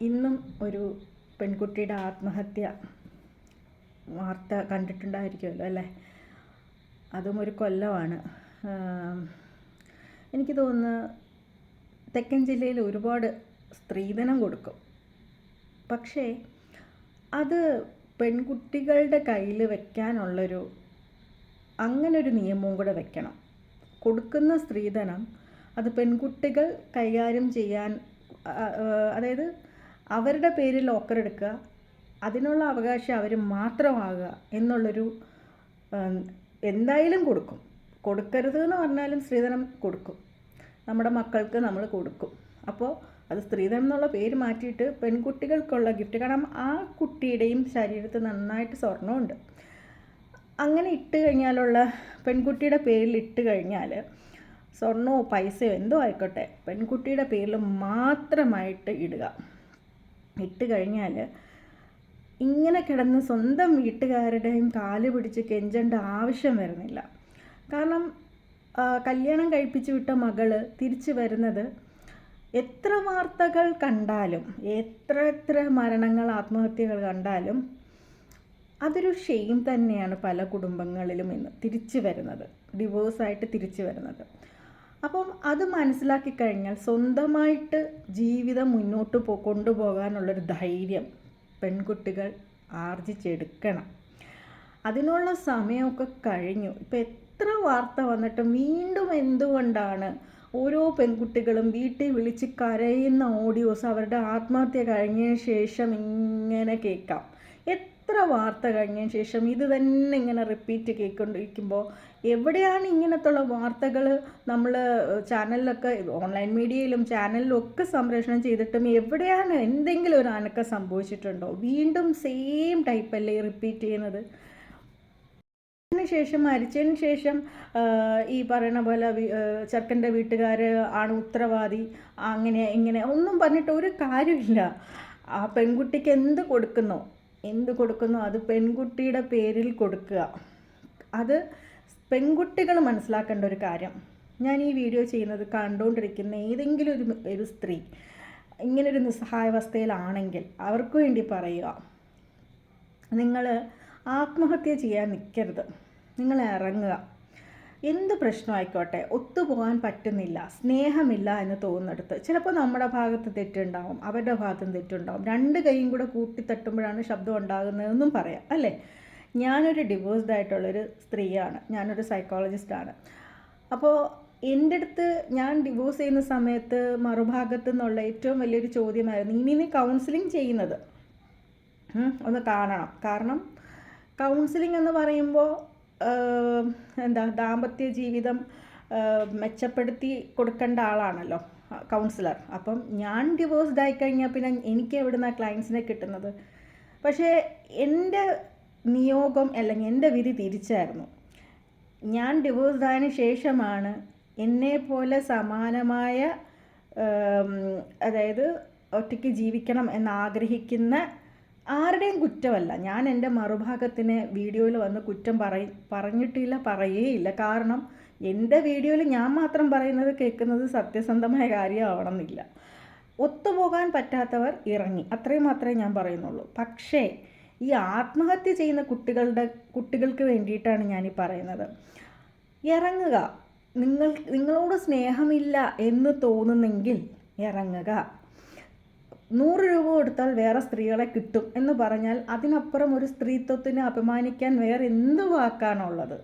ഇന്നും ഒരു പെൺകുട്ടിയുടെ ആത്മഹത്യ വാർത്ത കണ്ടിട്ടുണ്ടായിരിക്കുമല്ലോ അല്ലേ? അതും ഒരു കൊല്ലമാണ്. എനിക്ക് തോന്നുന്നു തെക്കൻ ജില്ലയിൽ ഒരുപാട് സ്ത്രീധനം കൊടുക്കും. പക്ഷേ അത് പെൺകുട്ടികളുടെ കയ്യിൽ വെക്കാനുള്ളൊരു അങ്ങനൊരു നിയമവും കൂടെ വെക്കണം. കൊടുക്കുന്ന സ്ത്രീധനം അത് പെൺകുട്ടികൾ കൈകാര്യം ചെയ്യാൻ അതായത് അവരുടെ പേരിൽ ലോക്കർ എടുക്കുക. അതിനുള്ള അവകാശം അവർ മാത്രമാകുക എന്നുള്ളൊരു എന്തായാലും കൊടുക്കും. കൊടുക്കരുത് എന്ന് പറഞ്ഞാലും സ്ത്രീധനം കൊടുക്കും. നമ്മുടെ മക്കൾക്ക് നമ്മൾ കൊടുക്കും. അപ്പോൾ അത് സ്ത്രീധനം എന്നുള്ള പേര് മാറ്റിയിട്ട് പെൺകുട്ടികൾക്കുള്ള ഗിഫ്റ്റ് കാരണം ആ കുട്ടിയുടെയും ശരീരത്ത് നന്നായിട്ട് സ്വർണമുണ്ട്. അങ്ങനെ ഇട്ട് കഴിഞ്ഞാലുള്ള പെൺകുട്ടിയുടെ പേരിൽ ഇട്ട് കഴിഞ്ഞാൽ സ്വർണമോ പൈസയോ എന്തോ ആയിക്കോട്ടെ പെൺകുട്ടിയുടെ പേരിൽ മാത്രമായിട്ട് ഇടുക. ഇട്ട് കഴിഞ്ഞാൽ ഇങ്ങനെ കിടന്ന് സ്വന്തം വീട്ടുകാരുടെയും കാൽ പിടിച്ച് കെഞ്ചേണ്ട ആവശ്യം വരുന്നില്ല. കാരണം കല്യാണം കഴിപ്പിച്ച് വിട്ട മകൾ തിരിച്ചു വരുന്നത് എത്ര വാർത്തകൾ കണ്ടാലും എത്ര എത്ര മരണങ്ങൾ ആത്മഹത്യകൾ കണ്ടാലും അതൊരു ഷെയിം തന്നെയാണ് പല കുടുംബങ്ങളിലും ഇന്ന് തിരിച്ചു വരുന്നത്. ഡിവോഴ്സായിട്ട് തിരിച്ചു വരുന്നത്. അപ്പം അത് മനസ്സിലാക്കി കഴിഞ്ഞാൽ സ്വന്തമായിട്ട് ജീവിതം മുന്നോട്ട് പോ കൊണ്ടുപോകാനുള്ളൊരു ധൈര്യം പെൺകുട്ടികൾ ആർജിച്ചെടുക്കണം. അതിനുള്ള സമയമൊക്കെ കഴിഞ്ഞു. ഇപ്പം എത്ര വാർത്ത വന്നിട്ടും വീണ്ടും എന്തുകൊണ്ടാണ് ഓരോ പെൺകുട്ടികളും വീട്ടിൽ വിളിച്ച് കരയുന്ന ഓഡിയോസ് അവരുടെ ആത്മഹത്യ കഴിഞ്ഞതിന് ശേഷം ഇങ്ങനെ കേൾക്കാം. എത്ര വാർത്ത കഴിഞ്ഞതിന് ശേഷം ഇത് തന്നെ ഇങ്ങനെ റിപ്പീറ്റ് കേൾക്കൊണ്ടിരിക്കുമ്പോൾ എവിടെയാണ് ഇങ്ങനത്തുള്ള വാർത്തകൾ നമ്മൾ ചാനലിലൊക്കെ ഓൺലൈൻ മീഡിയയിലും ചാനലിലും ഒക്കെ സംപ്രേഷണം ചെയ്തിട്ടും എവിടെയാണ് എന്തെങ്കിലും ഒരു അനക്കം സംഭവിച്ചിട്ടുണ്ടോ? വീണ്ടും സെയിം ടൈപ്പല്ലേ റിപ്പീറ്റ് ചെയ്യുന്നത്? ശേഷം മരിച്ചതിന് ശേഷം ഈ പറയുന്ന പോലെ ചെറുക്കന്റെ വീട്ടുകാർ ആണ് ഉത്തരവാദി അങ്ങനെ ഇങ്ങനെ ഒന്നും പറഞ്ഞിട്ട് ഒരു കാര്യമില്ല. ആ പെൺകുട്ടിക്ക് എന്ത് കൊടുക്കുന്നോ? എന്ത് കൊടുക്കുന്നു? അത് പെൺകുട്ടിയുടെ പേരിൽ കൊടുക്കുക. അത് പെൺകുട്ടികൾ മനസ്സിലാക്കേണ്ട ഒരു കാര്യം. ഞാൻ ഈ വീഡിയോ ചെയ്യുന്നത് കണ്ടുകൊണ്ടിരിക്കുന്ന ഏതെങ്കിലും ഒരു ഒരു സ്ത്രീ ഇങ്ങനൊരു നിസ്സഹായാവസ്ഥയിലാണെങ്കിൽ അവർക്ക് വേണ്ടി പറയുക നിങ്ങൾ ആത്മഹത്യ ചെയ്യാൻ നിൽക്കരുത് നിങ്ങൾ ഇറങ്ങുക. എന്ത് പ്രശ്നമായിക്കോട്ടെ ഒത്തുപോകാൻ പറ്റുന്നില്ല സ്നേഹമില്ല എന്ന് തോന്നുന്നിടത്ത്. ചിലപ്പോൾ നമ്മുടെ ഭാഗത്ത് തെറ്റുണ്ടാവും അവരുടെ ഭാഗത്തും തെറ്റുണ്ടാവും. രണ്ട് കൈയും കൂടെ കൂട്ടിത്തട്ടുമ്പോഴാണ് ശബ്ദം ഉണ്ടാകുന്നതെന്നും പറയാം അല്ലേ? ഞാനൊരു ഡിവോഴ്സ്ഡ് ആയിട്ടുള്ളൊരു സ്ത്രീയാണ് ഞാനൊരു സൈക്കോളജിസ്റ്റാണ് അപ്പോൾ എന്റെ അടുത്ത് ഞാൻ ഡിവോഴ്സ് ചെയ്യുന്ന സമയത്ത് മറുഭാഗത്തു നിന്നുള്ള ഏറ്റവും വലിയൊരു ചോദ്യമായിരുന്നു ഇനി നീ കൗൺസിലിംഗ് ചെയ്യുന്നത്? ഒന്ന് കാണണം. കാരണം കൗൺസിലിംഗ് എന്ന് പറയുമ്പോൾ എന്താ ദാമ്പത്യ ജീവിതം മെച്ചപ്പെടുത്തി കൊടുക്കേണ്ട ആളാണല്ലോ കൗൺസിലർ. അപ്പം ഞാൻ ഡിവോഴ്സ്ഡ് ആയി കഴിഞ്ഞാൽ പിന്നെ എനിക്ക് എവിടുന്ന ക്ലയൻസിനെ കിട്ടുന്നത്? പക്ഷേ എന്റെ നിയോഗം അല്ലെങ്കിൽ എന്റെ വിധി തിരിച്ചായിരുന്നു. ഞാൻ ഡിവോഴ്സ്ഡ് ആയതിനു ശേഷമാണ് എന്നെ പോലെ സമാനമായ അതായത് ഒറ്റയ്ക്ക് ജീവിക്കണം എന്നാഗ്രഹിക്കുന്ന ആരുടെയും കുറ്റമല്ല. ഞാൻ എന്റെ മറുഭാഗത്തിന് വീഡിയോയിൽ വന്ന് കുറ്റം പറയ പറഞ്ഞിട്ടില്ല പറയേയില്ല കാരണം എന്റെ വീഡിയോയിൽ ഞാൻ മാത്രം പറയുന്നത് കേൾക്കുന്നത് സത്യസന്ധമായ കാര്യമാവണമെന്നില്ല. ഒത്തുപോകാൻ പറ്റാത്തവർ ഇറങ്ങി. അത്രയും മാത്രമേ ഞാൻ പറയുന്നുള്ളൂ. പക്ഷേ ഈ ആത്മഹത്യ ചെയ്യുന്ന കുട്ടികളുടെ കുട്ടികൾക്ക് വേണ്ടിയിട്ടാണ് ഞാൻ ഈ പറയുന്നത്. ഇറങ്ങുക. നിങ്ങൾ നിങ്ങളോട് സ്നേഹമില്ല എന്ന് തോന്നുന്നെങ്കിൽ ഇറങ്ങുക. നൂറ് രൂപ കൊടുത്താൽ വേറെ സ്ത്രീകളെ കിട്ടും എന്ന് പറഞ്ഞാൽ അതിനപ്പുറം ഒരു സ്ത്രീത്വത്തിനെ അപമാനിക്കാൻ വേറെ എന്ത് വാക്കാണുള്ളത്?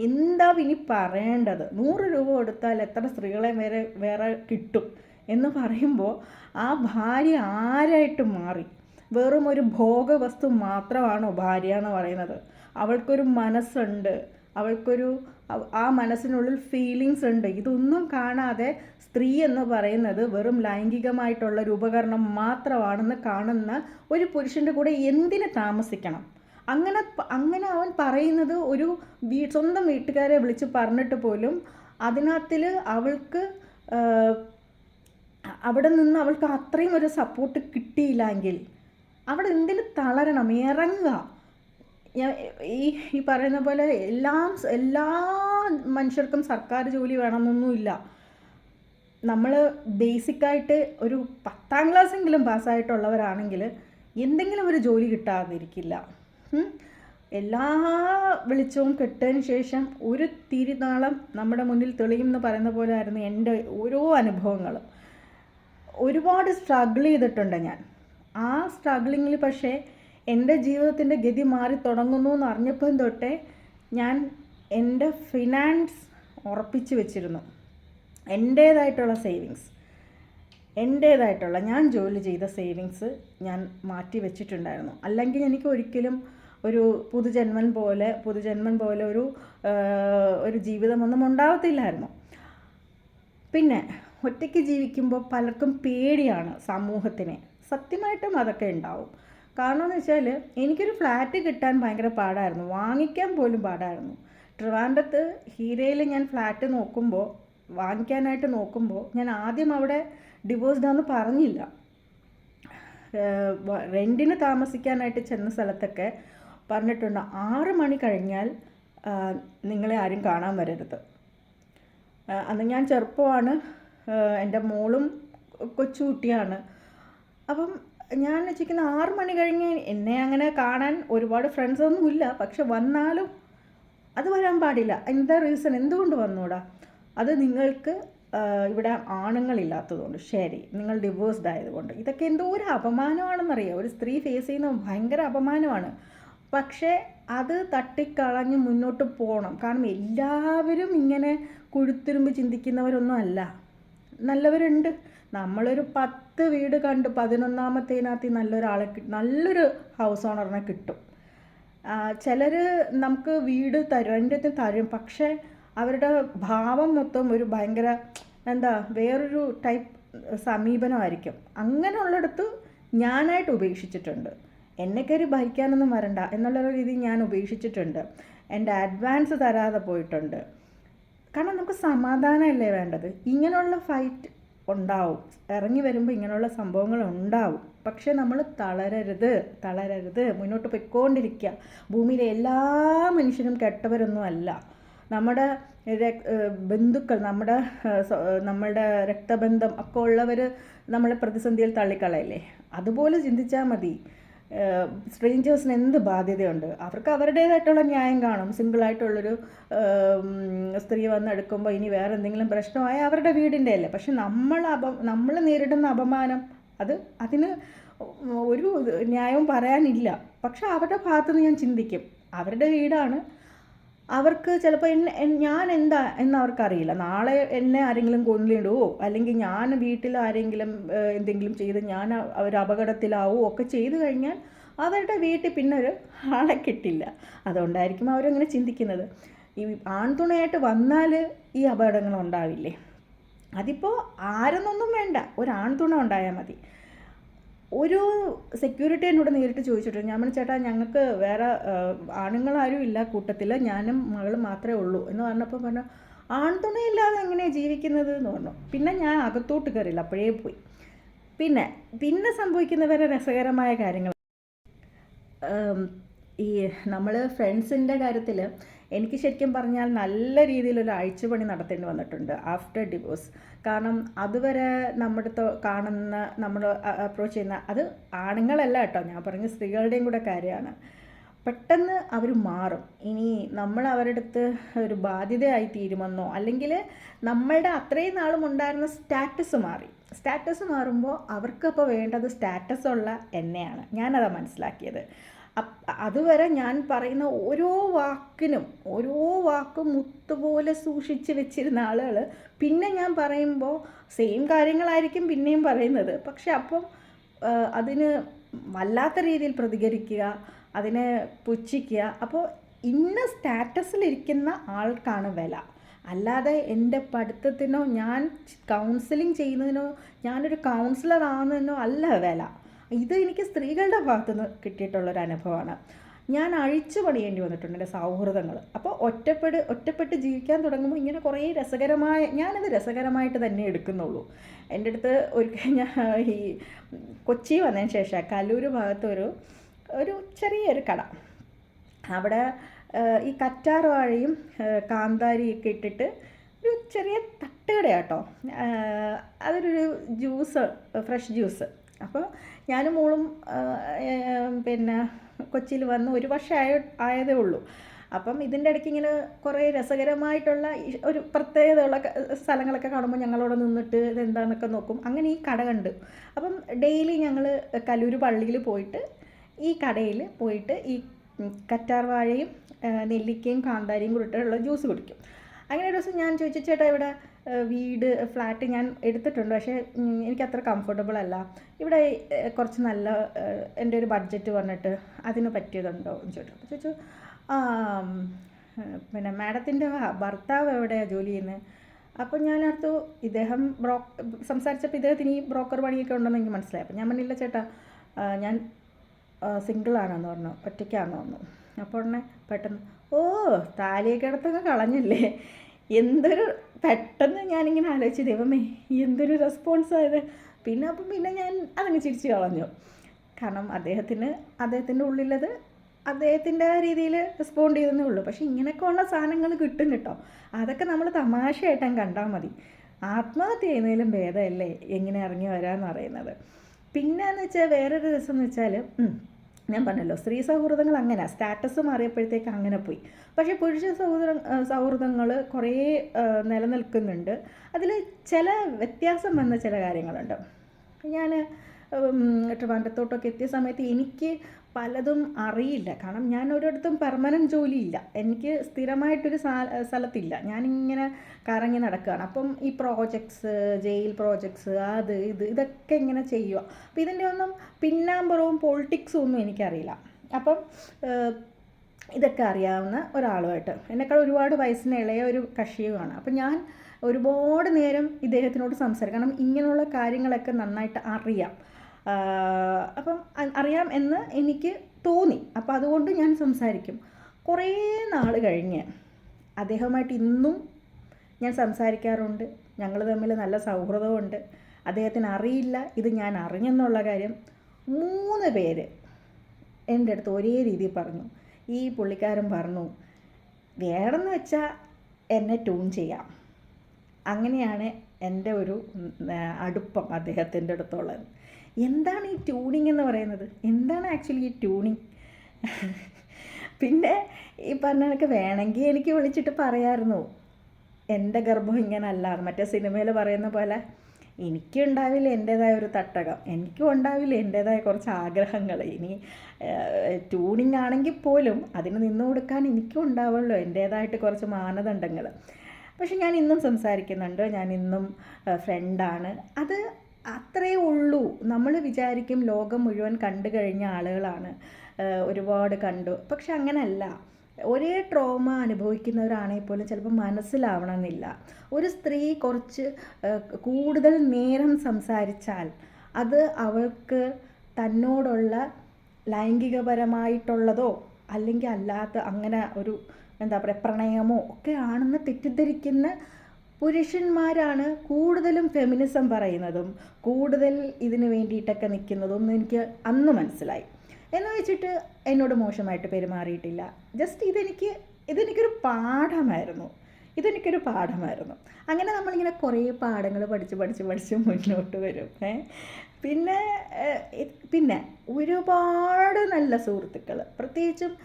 എന്താ ഇനി പറയേണ്ടത്? നൂറ് രൂപ കൊടുത്താൽ എത്ര സ്ത്രീകളെ വേറെ വേറെ കിട്ടും? എന്ന് പറയുമ്പോൾ ആ ഭാര്യ ആരായിട്ട് മാറി? വെറും ഒരു ഭോഗവസ്തു മാത്രമാണോ ഭാര്യ എന്ന് പറയുന്നത്? അവൾക്കൊരു മനസ്സുണ്ട്. അവൾക്കൊരു അവ- ആ മനസ്സിനുള്ളിൽ ഫീലിങ്സ് ഉണ്ട്. ഇതൊന്നും കാണാതെ സ്ത്രീ എന്ന് പറയുന്നത് വെറും ലൈംഗികമായിട്ടുള്ള ഒരു ഉപകരണം മാത്രമാണെന്ന് കാണുന്ന ഒരു പുരുഷന്റെ കൂടെ എന്തിന് താമസിക്കണം? അങ്ങനെ അങ്ങനെ അവൻ പറയുന്നത് ഒരു വീ സ്വന്തം വീട്ടുകാരെ വിളിച്ച് പറഞ്ഞിട്ട് പോലും അതിനകത്തിൽ അവൾക്ക് അവിടെ നിന്ന് അവൾക്ക് അത്രയും ഒരു സപ്പോർട്ട് കിട്ടിയില്ലെങ്കിൽ അവിടെ എന്തിന് തളരണം? ഇറങ്ങുക. ഞാൻ- ഈ ഈ പറയുന്ന പോലെ എല്ലാം എല്ലാ മനുഷ്യർക്കും സർക്കാർ ജോലി വേണമെന്നൊന്നുമില്ല. നമ്മൾ ബേസിക്കായിട്ട് ഒരു പത്താം ക്ലാസ്സെങ്കിലും പാസ്സായിട്ടുള്ളവരാണെങ്കിൽ എന്തെങ്കിലും ഒരു ജോലി കിട്ടാതിരിക്കില്ല. എല്ലാ വെളിച്ചവും കെട്ടതിന് ശേഷം ഒരു തിരിനാളം നമ്മുടെ മുന്നിൽ തെളിയും എന്ന് പറയുന്ന പോലെ ആയിരുന്നു എന്റെ ഓരോ അനുഭവങ്ങളും. ഒരുപാട് സ്ട്രഗിൾ ചെയ്തിട്ടുണ്ട് ഞാൻ. ആ സ്ട്രഗിളിങ്ങിൽ പക്ഷേ എന്റെ ജീവിതത്തിന്റെ ഗതി മാറി തുടങ്ങുന്നു എന്ന് അറിഞ്ഞപ്പം തൊട്ടേ ഞാൻ എന്റെ ഫിനാൻസ് ഉറപ്പിച്ച് വെച്ചിരുന്നു. എന്റേതായിട്ടുള്ള സേവിങ്സ്. എന്റേതായിട്ടുള്ള ഞാൻ ജോലി ചെയ്ത സേവിങ്സ് ഞാൻ മാറ്റി വെച്ചിട്ടുണ്ടായിരുന്നു. അല്ലെങ്കിൽ എനിക്ക് ഒരിക്കലും ഒരു പുതുജന്മൻ പോലെ പുതുജന്മൻ പോലെ ഒരു ഒരു ജീവിതമൊന്നും ഉണ്ടാവത്തില്ലായിരുന്നു. പിന്നെ ഒറ്റയ്ക്ക് ജീവിക്കുമ്പോൾ പലർക്കും പേടിയാണ് സമൂഹത്തിനെ. സത്യമായിട്ടും അതൊക്കെ ഉണ്ടാവും. കാരണം എന്ന് വെച്ചാൽ എനിക്കൊരു ഫ്ലാറ്റ് കിട്ടാൻ ഭയങ്കര പാടായിരുന്നു. വാങ്ങിക്കാൻ പോലും പാടായിരുന്നു. ട്രിവാൻഡത്ത് ഹീരയിൽ ഞാൻ ഫ്ലാറ്റ് നോക്കുമ്പോൾ വാങ്ങിക്കാനായിട്ട് നോക്കുമ്പോൾ ഞാൻ ആദ്യം അവിടെ ഡിവോഴ്സ്ഡ് ആണെന്ന് പറഞ്ഞില്ല. റെന്റിന് താമസിക്കാനായിട്ട് ചെന്ന സ്ഥലത്തൊക്കെ പറഞ്ഞിട്ടുണ്ട്. ആറ് മണി കഴിഞ്ഞാൽ നിങ്ങളെ ആരും കാണാൻ വരരുത്. അന്ന് ഞാൻ ചെറുപ്പമാണ്. എന്റെ മോളും കൊച്ചുകുട്ടിയാണ്. അപ്പം ഞാൻ വെച്ചിരിക്കുന്ന ആറ് മണി കഴിഞ്ഞ് എന്നെ അങ്ങനെ കാണാൻ ഒരുപാട് ഫ്രണ്ട്സ് ഒന്നും ഇല്ല. പക്ഷെ വന്നാലും അത് വരാൻ പാടില്ല. എന്താ റീസൺ എന്തുകൊണ്ട് വന്നൂടാ? അത് നിങ്ങൾക്ക് ഇവിടെ ആണുങ്ങളില്ലാത്തതുകൊണ്ട്. ശരി നിങ്ങൾ ഡിവോഴ്സ്ഡ് ആയതുകൊണ്ട്. ഇതൊക്കെ എന്തോ ഒരു അപമാനമാണെന്നറിയാം. ഒരു സ്ത്രീ ഫേസ് ചെയ്യുന്ന ഭയങ്കര അപമാനമാണ്. പക്ഷേ അത് തട്ടിക്കളഞ്ഞ് മുന്നോട്ട് പോകണം കാരണം എല്ലാവരും ഇങ്ങനെ കുഴുത്തുരുമ്പ് ചിന്തിക്കുന്നവരൊന്നും അല്ല. നല്ലവരുണ്ട്. നമ്മളൊരു പത്ത് വീട് കണ്ട് പതിനൊന്നാമത്തേനകത്ത് നല്ലൊരാളെ നല്ലൊരു ഹൗസ് ഓണറിനെ കിട്ടും. ചിലർ നമുക്ക് വീട് തരും റെന്റിന് തരും. പക്ഷേ അവരുടെ ഭാവം മൊത്തം ഒരു ഭയങ്കര എന്താ വേറൊരു ടൈപ്പ് സമീപനമായിരിക്കും. അങ്ങനെയുള്ളിടത്ത് ഞാനായിട്ട് ഉപേക്ഷിച്ചിട്ടുണ്ട്. എന്നെ കയറി ഭരിക്കാനൊന്നും വരണ്ട എന്നുള്ളൊരു രീതി ഞാൻ ഉപേക്ഷിച്ചിട്ടുണ്ട്. എന്റെ അഡ്വാൻസ് തരാതെ പോയിട്ടുണ്ട്. കാരണം നമുക്ക് സമാധാനമല്ലേ വേണ്ടത്? ഇങ്ങനെയുള്ള ഫൈറ്റ് ഉണ്ടാവും. ഇറങ്ങി വരുമ്പോൾ ഇങ്ങനെയുള്ള സംഭവങ്ങൾ ഉണ്ടാവും. പക്ഷേ നമ്മൾ തളരരുത് തളരരുത് മുന്നോട്ട് പൊയ്ക്കൊണ്ടിരിക്കുക ഭൂമിയിലെ എല്ലാ മനുഷ്യരും കെട്ടവരൊന്നും അല്ല നമ്മുടെ ബന്ധുക്കൾ നമ്മുടെ നമ്മുടെ രക്തബന്ധം ഒക്കെ ഉള്ളവർ നമ്മളെ പ്രതിസന്ധിയിൽ തള്ളിക്കളയല്ലേ? അതുപോലെ ചിന്തിച്ചാൽ മതി. സ്ട്രേഞ്ചേഴ്സിന് എന്ത് ബാധ്യതയുണ്ട്? അവർക്ക് അവരുടേതായിട്ടുള്ള ന്യായം കാണും. സിംഗിളായിട്ടുള്ളൊരു സ്ത്രീ വന്നെടുക്കുമ്പോൾ ഇനി വേറെ എന്തെങ്കിലും പ്രശ്നമായ അവരുടെ വീടിന്റെ അല്ലേ പക്ഷെ നമ്മൾ അപ നമ്മൾ നേരിടുന്ന അപമാനം അത് അതിന് ഒരു ന്യായവും പറയാനില്ല. പക്ഷെ അവരുടെ ഭാഗത്തുനിന്ന് ഞാൻ ചിന്തിക്കും. അവരുടെ വീടാണ് അവർക്ക് ചിലപ്പോൾ എന്നെ ഞാൻ എന്താ എന്ന് അവർക്കറിയില്ല. നാളെ എന്നെ ആരെങ്കിലും കൊന്നിടുവോ അല്ലെങ്കിൽ ഞാൻ വീട്ടിൽ ആരെങ്കിലും എന്തെങ്കിലും ചെയ്ത് ഞാൻ അവർ അപകടത്തിലാവോ? ഒക്കെ ചെയ്തു കഴിഞ്ഞാൽ അവരുടെ വീട്ടിൽ പിന്നെ ഒരു ആളെ കിട്ടില്ല. അതുകൊണ്ടായിരിക്കും അവരങ്ങനെ ചിന്തിക്കുന്നത്. ഈ ആൺതുണയായിട്ട് വന്നാൽ ഈ അപകടങ്ങൾ ഉണ്ടാവില്ലേ? അതിപ്പോൾ ആരെന്നൊന്നും വേണ്ട. ഒരു ആൺതുണ ഉണ്ടായാൽ മതി. ഒരു സെക്യൂരിറ്റി എന്നോട് നേരിട്ട് ചോദിച്ചിട്ടുണ്ട് ഞാൻ ചേട്ടാ ഞങ്ങൾക്ക് വേറെ ആണുങ്ങളാരും ഇല്ല കൂട്ടത്തിൽ ഞാനും മകളും മാത്രമേ ഉള്ളൂ. എന്ന് പറഞ്ഞപ്പോൾ പറഞ്ഞു ആൺതുണയില്ലാതെ എങ്ങനെയാണ് ജീവിക്കുന്നത്? എന്ന് പറഞ്ഞു. പിന്നെ ഞാൻ അകത്തോട്ട് കയറില്ല അപ്പോഴേ പോയി. പിന്നെ പിന്നെ സംഭവിക്കുന്ന വേറെ രസകരമായ കാര്യങ്ങൾ. ഈ നമ്മൾ ഫ്രണ്ട്സിന്റെ കാര്യത്തിൽ എനിക്ക് ശരിക്കും പറഞ്ഞാൽ നല്ല രീതിയിലൊരു അഴിച്ചുപണി നടത്തേണ്ടി വന്നിട്ടുണ്ട് ആഫ്റ്റർ ഡിവോഴ്സ്. കാരണം അതുവരെ നമ്മുടെ കാണുന്ന നമ്മൾ അപ്രോച്ച് ചെയ്യുന്ന അത് ആണുങ്ങളല്ല കേട്ടോ. ഞാൻ പറഞ്ഞ സ്ത്രീകളുടെയും കൂടെ കാര്യമാണ്. പെട്ടെന്ന് അവർ മാറും. ഇനി നമ്മൾ അവരുടെ അടുത്ത് ഒരു ബാധ്യതയായി തീരുമെന്നോ അല്ലെങ്കിൽ നമ്മളുടെ അത്രയും നാളും ഉണ്ടായിരുന്ന സ്റ്റാറ്റസ് മാറി. സ്റ്റാറ്റസ് മാറുമ്പോൾ അവർക്കപ്പോൾ വേണ്ടത് സ്റ്റാറ്റസ് ഉള്ള എന്നെയാണ് ഞാനതാണ് മനസ്സിലാക്കിയത്. അതുവരെ ഞാൻ പറയുന്ന ഓരോ വാക്കിനും ഓരോ വാക്കും മുത്തുപോലെ സൂക്ഷിച്ച് വെച്ചിരുന്ന ആളുകൾ പിന്നെ ഞാൻ പറയുമ്പോൾ സെയിം കാര്യങ്ങളായിരിക്കും പിന്നെയും പറയുന്നത്. പക്ഷെ അപ്പം അതിന് വല്ലാത്ത രീതിയിൽ പ്രതികരിക്കുക അതിനെ പുച്ഛിക്കുക. അപ്പോൾ ഇന്ന സ്റ്റാറ്റസിലിരിക്കുന്ന ആൾക്കാണ് വില. അല്ലാതെ എന്റെ പഠിത്തത്തിനോ ഞാൻ കൗൺസിലിംഗ് ചെയ്യുന്നതിനോ ഞാനൊരു കൗൺസിലർ ആവുന്നതിനോ അല്ല വില. ഇത് എനിക്ക് സ്ത്രീകളുടെ ഭാഗത്തുനിന്ന് കിട്ടിയിട്ടുള്ളൊരു അനുഭവമാണ്. ഞാൻ അഴിച്ചു പണിയേണ്ടി വന്നിട്ടുണ്ട് എന്റെ സൗഹൃദങ്ങൾ അപ്പോൾ ഒറ്റപ്പെട് ഒറ്റപ്പെട്ട് ജീവിക്കാൻ തുടങ്ങുമ്പോൾ ഇങ്ങനെ കുറേ രസകരമായ ഞാനത് രസകരമായിട്ട് തന്നെ എടുക്കുന്നുള്ളൂ. എന്റെ അടുത്ത് ഒരിക്കൽ ഞാൻ ഈ കൊച്ചി വന്നതിന് ശേഷം കല്ലൂർ ഭാഗത്തൊരു ഒരു ഒരു ചെറിയൊരു കട. അവിടെ ഈ കറ്റാർ വാഴയും കാന്താരിയൊക്കെ ഇട്ടിട്ട് ഒരു ചെറിയ തട്ടുകടയാട്ടോ. അതൊരു ജ്യൂസ് ഫ്രഷ് ജ്യൂസ്. അപ്പോൾ ഞാനും മോളും പിന്നെ കൊച്ചിയിൽ വന്ന് ഒരു വർഷം ആയ ആയതേ ഉള്ളൂ. അപ്പം ഇതിന്റെ ഇടയ്ക്ക് ഇങ്ങനെ കുറേ രസകരമായിട്ടുള്ള ഒരു പ്രത്യേകതയുള്ള സ്ഥലങ്ങളൊക്കെ കാണുമ്പോൾ ഞങ്ങളവിടെ നിന്നിട്ട് ഇതെന്താണെന്നൊക്കെ നോക്കും. അങ്ങനെ ഈ കട കണ്ട്. അപ്പം ഡെയിലി ഞങ്ങൾ കലൂർ പള്ളിയിൽ പോയിട്ട് ഈ കടയിൽ പോയിട്ട് ഈ കറ്റാർവാഴയും നെല്ലിക്കയും കാന്താരിയും കൂടിയിട്ടുള്ള ജ്യൂസ് കുടിക്കും. അങ്ങനെ ഒരു ദിവസം ഞാൻ ചോദിച്ചു ചേട്ടാ ഇവിടെ വീട് ഫ്ലാറ്റ് ഞാൻ എടുത്തിട്ടുണ്ട് പക്ഷേ എനിക്ക് അത്ര കംഫർട്ടബിൾ അല്ല. ഇവിടെ കുറച്ച് നല്ല എന്റെ ഒരു ബഡ്ജറ്റ് പറഞ്ഞിട്ട് അതിന് പറ്റിയതുണ്ടോ? എന്ന് ചോദിച്ചു. അപ്പോൾ ചോദിച്ചു പിന്നെ മാഡത്തിന്റെ ഭർത്താവ് എവിടെയാണ് ജോലി ചെയ്യുന്നത് അപ്പോൾ ഞാൻ അടുത്തു ഇദ്ദേഹം ബ്രോ സംസാരിച്ചപ്പോൾ ഇദ്ദേഹത്തിന് ഈ ബ്രോക്കർ പണിയൊക്കെ ഉണ്ടെന്ന് എനിക്ക് മനസ്സിലായി. അപ്പോൾ ഞാൻ പറഞ്ഞില്ല ചേട്ടാ ഞാൻ സിംഗിളാണെന്ന് പറഞ്ഞു ഒറ്റയ്ക്കാണെന്ന് പറഞ്ഞു. അപ്പോൾ ഉടനെ പെട്ടെന്ന് ഓ താലിയൊക്കെ എടുത്തൊക്കെ കളഞ്ഞില്ലേ? എന്തൊരു പെട്ടെന്ന് ഞാനിങ്ങനെ ആലോചിച്ചു ദൈവമേ എന്തൊരു റെസ്പോൺസ് ആയത് പിന്നെ അപ്പം പിന്നെ ഞാൻ അതങ്ങ് ചിരിച്ചു കളഞ്ഞു. കാരണം അദ്ദേഹത്തിന് അദ്ദേഹത്തിന്റെ ഉള്ളിലത് അദ്ദേഹത്തിന്റെ രീതിയിൽ റെസ്പോണ്ട് ചെയ്തെന്നേ ഉള്ളൂ. പക്ഷേ ഇങ്ങനെയൊക്കെ ഉള്ള സാധനങ്ങൾ കിട്ടും കേട്ടോ. അതൊക്കെ നമ്മൾ തമാശയായിട്ടും കണ്ടാൽ മതി. ആത്മഹത്യ ചെയ്യുന്നതിലും ഭേദമല്ലേ എങ്ങനെ ഇറങ്ങി വരാമെന്ന് പറയുന്നത്. പിന്നെന്ന് വെച്ചാൽ വേറൊരു രസം എന്ന് വെച്ചാൽ ഞാൻ പറഞ്ഞല്ലോ സ്ത്രീ സൗഹൃദങ്ങൾ അങ്ങനെ. സ്റ്റാറ്റസ് മാറിയപ്പോഴത്തേക്ക് അങ്ങനെ പോയി. പക്ഷേ പുരുഷ സൗഹൃദ സൗഹൃദങ്ങൾ കുറേ നിലനിൽക്കുന്നുണ്ട്. അതിൽ ചില വ്യത്യാസം വന്ന ചില കാര്യങ്ങളുണ്ട്. ഞാൻ ട്രിവാൻഡ്രത്തോട്ടൊക്കെ എത്തിയ സമയത്ത് എനിക്ക് പലതും അറിയില്ല. കാരണം ഞാൻ ഒരിടത്തും പെർമനന്റ് ജോലിയില്ല. എനിക്ക് സ്ഥിരമായിട്ടൊരു സ്ഥലത്തില്ല. ഞാനിങ്ങനെ കറങ്ങി നടക്കുകയാണ് അപ്പം ഈ പ്രോജക്ട്സ് ജയിൽ പ്രോജക്ട്സ് അത് ഇത് ഇതൊക്കെ ഇങ്ങനെ ചെയ്യുക. അപ്പം ഇതിന്റെ ഒന്നും പിന്നാമ്പുറവും പൊളിറ്റിക്സും ഒന്നും എനിക്കറിയില്ല. അപ്പം ഇതൊക്കെ അറിയാവുന്ന ഒരാളുമായിട്ട്. എന്നെക്കാൾ ഒരുപാട് വയസ്സിന് ഇളയ ഒരു കക്ഷിയുമാണ്. അപ്പം ഞാൻ ഒരുപാട് നേരം ഇദ്ദേഹത്തിനോട് സംസാരിക്കണം ഇങ്ങനെയുള്ള കാര്യങ്ങളൊക്കെ നന്നായിട്ട് അറിയാം. അപ്പം അറിയാം എന്ന് എനിക്ക് തോന്നി. അപ്പോൾ അതുകൊണ്ട് ഞാൻ സംസാരിക്കും. കുറേ നാൾ കഴിഞ്ഞ് അദ്ദേഹവുമായിട്ട് ഇന്നും ഞാൻ സംസാരിക്കാറുണ്ട്. ഞങ്ങൾ തമ്മിൽ നല്ല സൗഹൃദമുണ്ട് അദ്ദേഹത്തിന് അറിയില്ല. ഇത് ഞാൻ അറിഞ്ഞെന്നുള്ള കാര്യം മൂന്ന് പേര് എന്റെ അടുത്ത് ഒരേ രീതിയിൽ പറഞ്ഞു. ഈ പുള്ളിക്കാരൻ പറഞ്ഞു വേണമെന്ന് വെച്ചാൽ എന്നെ ട്യൂൺ ചെയ്യാം. അങ്ങനെയാണ് എന്റെ ഒരു അടുപ്പം അദ്ദേഹത്തിന്റെ അടുത്തുള്ളത്. എന്താണ് ഈ ട്യൂണിങ് എന്ന് പറയുന്നത്? എന്താണ് ആക്ച്വലി ഈ ട്യൂണിങ് പിന്നെ ഈ പറഞ്ഞ കണക്ക് വേണമെങ്കിൽ എനിക്ക് വിളിച്ചിട്ട് പറയാമായിരുന്നു എന്റെ ഗർഭം ഇങ്ങനെ അല്ല മറ്റേ സിനിമയിൽ പറയുന്ന പോലെ എനിക്കുണ്ടാവില്ല എന്റേതായ ഒരു തട്ടകം. എനിക്കും ഉണ്ടാവില്ല എന്റേതായ കുറച്ച് ആഗ്രഹങ്ങൾ. ഇനി ട്യൂണിങ് ആണെങ്കിൽ പോലും അതിന് നിന്ന് കൊടുക്കാൻ എനിക്കും ഉണ്ടാവുള്ളൂ എന്റേതായിട്ട് കുറച്ച് മാനദണ്ഡങ്ങൾ പക്ഷെ ഞാൻ ഇന്നും സംസാരിക്കുന്നുണ്ട്. ഞാൻ ഇന്നും ഫ്രണ്ടാണ് അത് അത്രയേ ഉള്ളൂ. നമ്മൾ വിചാരിക്കും ലോകം മുഴുവൻ കണ്ടു കഴിഞ്ഞ ആളുകളാണ് ഒരുപാട് കണ്ടു. പക്ഷെ അങ്ങനല്ല. ഒരേ ട്രോമ അനുഭവിക്കുന്നവരാണെങ്കിൽ പോലും ചിലപ്പോൾ മനസ്സിലാവണമെന്നില്ല. ഒരു സ്ത്രീ കുറച്ച് കൂടുതൽ നേരം സംസാരിച്ചാൽ അത് അവൾക്ക് തന്നോടുള്ള ലൈംഗികപരമായിട്ടുള്ളതോ അല്ലെങ്കിൽ അല്ലാത്ത അങ്ങനെ ഒരു എന്താ പറയുക പ്രണയമോ ഒക്കെ ആണെന്ന് തെറ്റിദ്ധരിക്കുന്ന പുരുഷന്മാരാണ് കൂടുതലും ഫെമിനിസം പറയുന്നതും കൂടുതൽ ഇതിന് വേണ്ടിയിട്ടൊക്കെ നിൽക്കുന്നതും എനിക്ക് അന്ന് മനസ്സിലായി. എന്ന് വെച്ചിട്ട് എന്നോട് മോശമായിട്ട് പെരുമാറിയിട്ടില്ല. ജസ്റ്റ് ഇതെനിക്ക് ഇതെനിക്കൊരു പാഠമായിരുന്നു. ഇതെനിക്കൊരു പാഠമായിരുന്നു. അങ്ങനെ നമ്മളിങ്ങനെ കുറേ പാഠങ്ങൾ പഠിച്ച് പഠിച്ച് പഠിച്ച് മുന്നോട്ട് വരും. ഏ? പിന്നെ പിന്നെ ഒരുപാട് നല്ല സുഹൃത്തുക്കൾ. പ്രത്യേകിച്ചും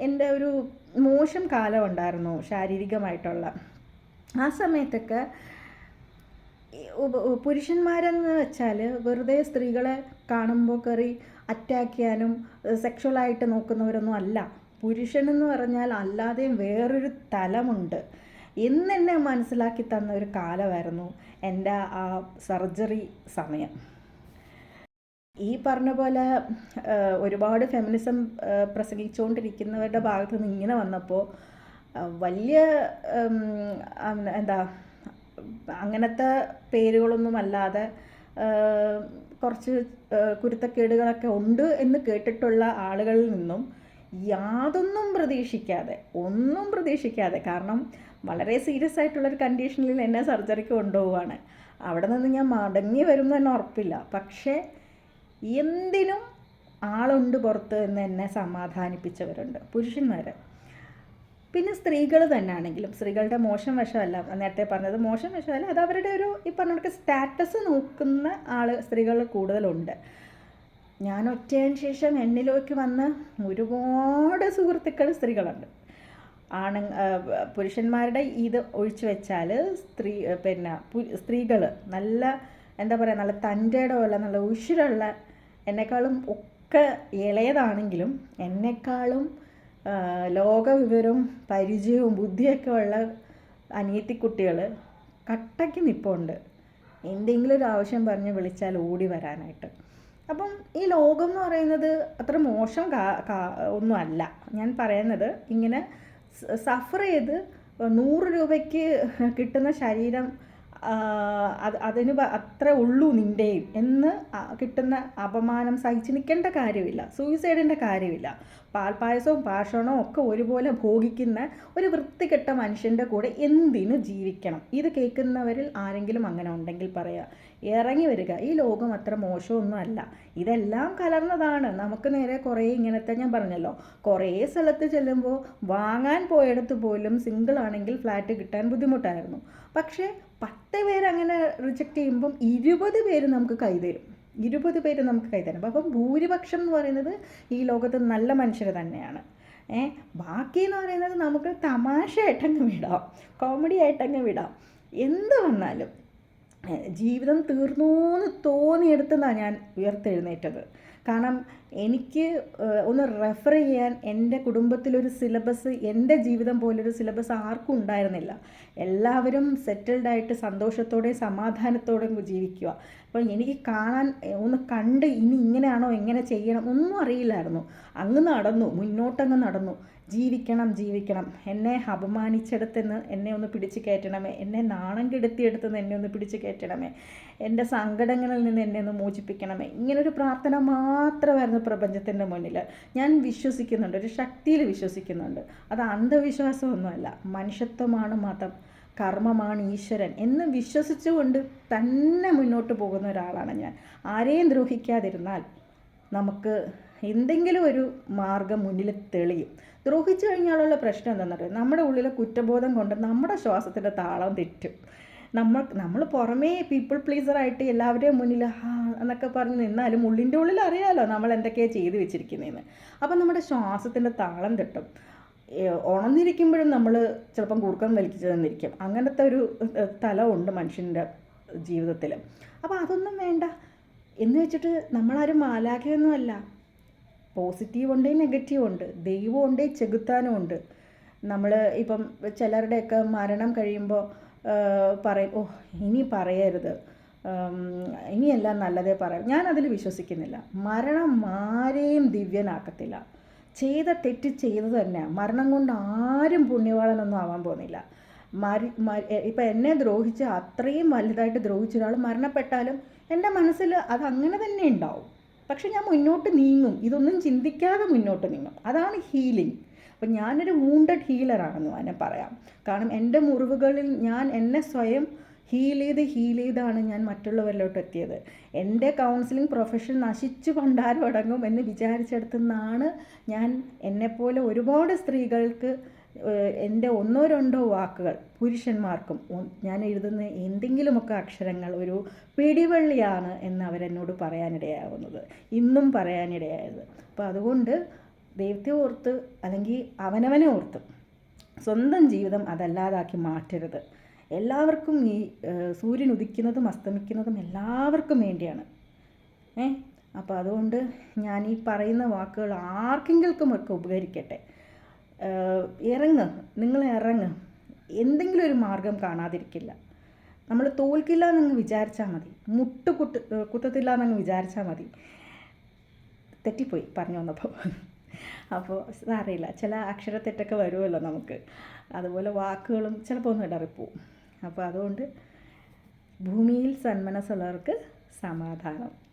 എന്റെ ഒരു മോശം കാലം ഉണ്ടായിരുന്നു ശാരീരികമായിട്ടുള്ള. ആ സമയത്തൊക്കെ പുരുഷന്മാരെന്ന് വെച്ചാൽ വെറുതെ സ്ത്രീകളെ കാണുമ്പോൾ കയറി അറ്റാക്ക് ചെയ്യാനും സെക്ഷുവലായിട്ട് നോക്കുന്നവരൊന്നും അല്ല. പുരുഷനെന്ന് പറഞ്ഞാൽ അല്ലാതെയും വേറൊരു തലമുണ്ട്. എന്നെന്നെ മനസ്സിലാക്കി തന്ന ഒരു കാലമായിരുന്നു എന്റെ ആ സർജറി സമയം. ഈ പറഞ്ഞ പോലെ ഒരുപാട് ഫെമിനിസം പ്രസംഗിച്ചുകൊണ്ടിരിക്കുന്നവരുടെ ഭാഗത്ത് നിന്ന് ഇങ്ങനെ വന്നപ്പോൾ വലിയ എന്താ അങ്ങനത്തെ പേരുകളൊന്നും അല്ലാതെ കുറച്ച് കുരുത്തക്കേടുകളൊക്കെ ഉണ്ട് എന്ന് കേട്ടിട്ടുള്ള ആളുകളിൽ നിന്നും യാതൊന്നും പ്രതീക്ഷിക്കാതെ ഒന്നും പ്രതീക്ഷിക്കാതെ കാരണം വളരെ സീരിയസ് ആയിട്ടുള്ളൊരു കണ്ടീഷനിൽ എന്നെ സർജറിക്ക് കൊണ്ടുപോവാണ് അവിടെ നിന്ന് ഞാൻ മടങ്ങി വരും തന്നെ ഉറപ്പില്ല. പക്ഷേ എന്തിനും ആളുണ്ട് പുറത്ത് എന്ന് എന്നെ സമാധാനിപ്പിച്ചവരുണ്ട്. പുരുഷന്മാർ പിന്നെ സ്ത്രീകൾ തന്നെ ആണെങ്കിലും സ്ത്രീകളുടെ മോശം വശമല്ല നേരത്തെ പറഞ്ഞത് മോശം വശമല്ല അത് അവരുടെ ഒരു ഈ പറഞ്ഞ സ്റ്റാറ്റസ് നോക്കുന്ന ആൾ സ്ത്രീകൾ കൂടുതലുണ്ട്. ഞാൻ ഒറ്റയതിന് ശേഷം എന്നിലേക്ക് വന്ന് ഒരുപാട് സുഹൃത്തുക്കൾ സ്ത്രീകളുണ്ട്. ആണ് പുരുഷന്മാരുടെ ഇത് ഒഴിച്ചു വെച്ചാൽ സ്ത്രീ പിന്നെ സ്ത്രീകൾ നല്ല എന്താ പറയുക നല്ല തന്റെയുടെ പോലെ നല്ല ഉഷിരുള്ള എന്നെക്കാളും ഒക്കെ ഇളയതാണെങ്കിലും എന്നെക്കാളും ലോകവിവരവും പരിചയവും ബുദ്ധിയൊക്കെ ഉള്ള അനിയത്തിക്കുട്ടികൾ കട്ടയ്ക്ക് നിൽപ്പുണ്ട് എന്തെങ്കിലും ഒരു ആവശ്യം പറഞ്ഞ് വിളിച്ചാൽ ഓടി വരാനായിട്ട്. അപ്പം ഈ ലോകം എന്ന് പറയുന്നത് അത്ര മോശം ഒന്നുമല്ല ഞാൻ പറയുന്നത് ഇങ്ങനെ സഫർ ചെയ്ത് നൂറ് രൂപയ്ക്ക് കിട്ടുന്ന ശരീരം അത് അതിന് അത്ര ഉള്ളൂ നിന്റെയും എന്ന് കിട്ടുന്ന അപമാനം സഹിച്ച് നിൽക്കേണ്ട കാര്യമില്ല. സൂയിസൈഡിന്റെ കാര്യമില്ല. പാൽപ്പായസവും പാഷണവും ഒക്കെ ഒരുപോലെ ഭോഗിക്കുന്ന ഒരു വൃത്തികെട്ട മനുഷ്യന്റെ കൂടെ എന്തിനു ജീവിക്കണം? ഇത് കേൾക്കുന്നവരിൽ ആരെങ്കിലും അങ്ങനെ ഉണ്ടെങ്കിൽ പറയുക ഇറങ്ങി വരിക. ഈ ലോകം അത്ര മോശമൊന്നും അല്ല. ഇതെല്ലാം കലർന്നതാണ്. നമുക്ക് നേരെ കുറേ ഇങ്ങനത്തെ ഞാൻ പറഞ്ഞല്ലോ. കുറേ സ്ഥലത്ത് ചെല്ലുമ്പോൾ വാങ്ങാൻ പോയിടത്ത് പോലും സിംഗിൾ ആണെങ്കിൽ ഫ്ലാറ്റ് കിട്ടാൻ ബുദ്ധിമുട്ടായിരുന്നു. പക്ഷേ പത്ത് പേര് അങ്ങനെ റിജക്റ്റ് ചെയ്യുമ്പം ഇരുപത് പേര് നമുക്ക് കൈതരും ഇരുപത് പേര് നമുക്ക് കൈതരും അപ്പം ഭൂരിപക്ഷം എന്ന് പറയുന്നത് ഈ ലോകത്ത് നല്ല മനുഷ്യർ തന്നെയാണ്. ഏ ബാക്കി എന്ന് പറയുന്നത് നമുക്ക് തമാശ ആയിട്ടങ്ങ് വിടാം. കോമഡി ആയിട്ടങ്ങ് വിടാം. എന്ത് വന്നാലും. ജീവിതം തീർന്നു എന്ന് തോന്നിയെടുത്തെന്നാണ് ഞാൻ ഉയർത്തെഴുന്നേറ്റത്. കാരണം എനിക്ക് ഒന്ന് റെഫർ ചെയ്യാൻ എന്റെ കുടുംബത്തിലൊരു സിലബസ് എന്റെ ജീവിതം പോലൊരു സിലബസ് ആർക്കും ഉണ്ടായിരുന്നില്ല. എല്ലാവരും സെറ്റിൽഡ് ആയിട്ട് സന്തോഷത്തോടെ സമാധാനത്തോടെ ജീവിക്കുക. അപ്പോൾ എനിക്ക് കാണാൻ ഒന്ന് കണ്ട് ഇനി ഇങ്ങനെയാണോ എങ്ങനെ ചെയ്യണം ഒന്നും അറിയില്ലായിരുന്നു. അങ്ങ് നടന്നു മുന്നോട്ടങ്ങ് നടന്നു. ജീവിക്കണം ജീവിക്കണം. എന്നെ അപമാനിച്ചെടുത്തെന്ന് എന്നെ ഒന്ന് പിടിച്ച് കയറ്റണമേ. എന്നെ നാണം കെടുത്തിയെടുത്തെന്ന് എന്നെ ഒന്ന് പിടിച്ച് കയറ്റണമേ. എന്റെ സങ്കടങ്ങളിൽ നിന്ന് എന്നെ ഒന്ന് മോചിപ്പിക്കണമേ. ഇങ്ങനൊരു പ്രാർത്ഥന മാത്രമായിരുന്നു പ്രപഞ്ചത്തിന്റെ മുന്നിൽ ഞാൻ വിശ്വസിക്കുന്നുണ്ട് ഒരു ശക്തിയിൽ വിശ്വസിക്കുന്നുണ്ട്. അത് അന്ധവിശ്വാസമൊന്നുമല്ല. മനുഷ്യത്വമാണ് മതം. കർമ്മമാണ് ഈശ്വരൻ. എന്ന് വിശ്വസിച്ചുകൊണ്ട് തന്നെ മുന്നോട്ട് പോകുന്ന ഒരാളാണ് ഞാൻ. ആരെയും ദ്രോഹിക്കാതിരുന്നാൽ നമുക്ക് എന്തെങ്കിലും ഒരു മാർഗം മുന്നിൽ തെളിയും. ദ്രോഹിച്ചു കഴിഞ്ഞാലുള്ള പ്രശ്നം എന്താണെന്നറിയാം നമ്മുടെ ഉള്ളിലെ കുറ്റബോധം കൊണ്ട് നമ്മുടെ ശ്വാസത്തിന്റെ താളം തെറ്റും. നമ്മൾ നമ്മൾ പുറമേ പീപ്പിൾ പ്ലീസറായിട്ട് എല്ലാവരുടെയും മുന്നിൽ ഹാ എന്നൊക്കെ പറഞ്ഞ് നിന്നാലും ഉള്ളിന്റെ ഉള്ളിൽ അറിയാമല്ലോ നമ്മൾ എന്തൊക്കെയാണ് ചെയ്തു വെച്ചിരിക്കുന്നതെന്ന് അപ്പം നമ്മുടെ ശ്വാസത്തിന്റെ താളം തെട്ടും. ഉണർന്നിരിക്കുമ്പോഴും നമ്മൾ ചിലപ്പം കുറുക്കം വലിച്ചു തന്നിരിക്കും അങ്ങനത്തെ ഒരു തലമുണ്ട് മനുഷ്യന്റെ ജീവിതത്തിൽ അപ്പോൾ അതൊന്നും വേണ്ട. എന്ന് വെച്ചിട്ട് നമ്മളാരും മാലാഖയൊന്നുമല്ല പോസിറ്റീവ് ഉണ്ട് നെഗറ്റീവ് ഉണ്ട്. ദൈവം ഉണ്ട് ചെകുത്താനും ഉണ്ട്. നമ്മൾ ഇപ്പം ചിലരുടെയൊക്കെ മരണം കഴിയുമ്പോൾ പറയും ഓ ഇനി പറയരുത്. ഇനിയെല്ലാം നല്ലതേ പറയാം. ഞാൻ അതിൽ വിശ്വസിക്കുന്നില്ല. മരണം ആരെയും ദിവ്യനാക്കത്തില്ല. ചെയ്ത തെറ്റ് ചെയ്തത് തന്നെ മരണം കൊണ്ട് ആരും പുണ്യവാളനൊന്നും ആവാൻ പോകുന്നില്ല. മരി ഇപ്പം എന്നെ ദ്രോഹിച്ച് അത്രയും വലുതായിട്ട് ദ്രോഹിച്ച ഒരാൾ മരണപ്പെട്ടാലും എന്റെ മനസ്സിൽ അത് അങ്ങനെ തന്നെ ഉണ്ടാവും. പക്ഷെ ഞാൻ മുന്നോട്ട് നീങ്ങും. ഇതൊന്നും ചിന്തിക്കാതെ മുന്നോട്ട് നീങ്ങും. അതാണ് ഹീലിംഗ് അപ്പം ഞാനൊരു വൂണ്ടഡ് ഹീലറാണെന്ന് തന്നെ പറയാം. കാരണം എന്റെ മുറിവുകളിൽ ഞാൻ എന്നെ സ്വയം ഹീൽ ചെയ്ത് ഹീൽ ചെയ്താണ് ഞാൻ മറ്റുള്ളവരിലോട്ട് എത്തിയത്. എന്റെ കൗൺസിലിംഗ് പ്രൊഫഷൻ നശിച്ചു പണ്ടാരും അടങ്ങും എന്ന് വിചാരിച്ചെടുത്തുനിന്നാണ് ഞാൻ എന്നെപ്പോലെ ഒരുപാട് സ്ത്രീകൾക്ക് എന്റെ ഒന്നോ രണ്ടോ വാക്കുകൾ പുരുഷന്മാർക്കും ഞാൻ എഴുതുന്ന എന്തെങ്കിലുമൊക്കെ അക്ഷരങ്ങൾ ഒരു പിടിവള്ളിയാണ് എന്ന് അവരെന്നോട് പറയാനിടയാവുന്നത്. ഇന്നും പറയാനിടയായത്. അപ്പോൾ അതുകൊണ്ട് ദൈവത്തെ ഓർത്ത് അല്ലെങ്കിൽ അവനവനെ ഓർത്ത് സ്വന്തം ജീവിതം അതല്ലാതാക്കി മാറ്റരുത്. എല്ലാവർക്കും ഈ സൂര്യൻ ഉദിക്കുന്നതും അസ്തമിക്കുന്നതും എല്ലാവർക്കും വേണ്ടിയാണ്. ഏ അപ്പോൾ അതുകൊണ്ട് ഞാൻ ഈ പറയുന്ന വാക്കുകൾ ആർക്കെങ്കിലും ഒക്കെ ഉപകരിക്കട്ടെ. ഇറങ്ങ് നിങ്ങൾ ഇറങ്ങ്. എന്തെങ്കിലും ഒരു മാർഗം കാണാതിരിക്കില്ല. നമ്മൾ തോൽക്കില്ല എന്നങ്ങ് വിചാരിച്ചാൽ മതി. മുട്ട് കുട്ട് കുത്തത്തില്ല എന്നങ്ങ് വിചാരിച്ചാൽ മതി. തെറ്റിപ്പോയി പറഞ്ഞു വന്നപ്പോൾ അപ്പോൾ അറിയില്ല ചില അക്ഷരത്തെറ്റൊക്കെ വരുമല്ലോ നമുക്ക്. അതുപോലെ വാക്കുകളും ചിലപ്പോൾ ഒന്ന് ഇടറിപ്പോവും. അപ്പോൾ അതുകൊണ്ട് ഭൂമിയിൽ സന്മനസ്സുള്ളവർക്ക് സമാധാനം.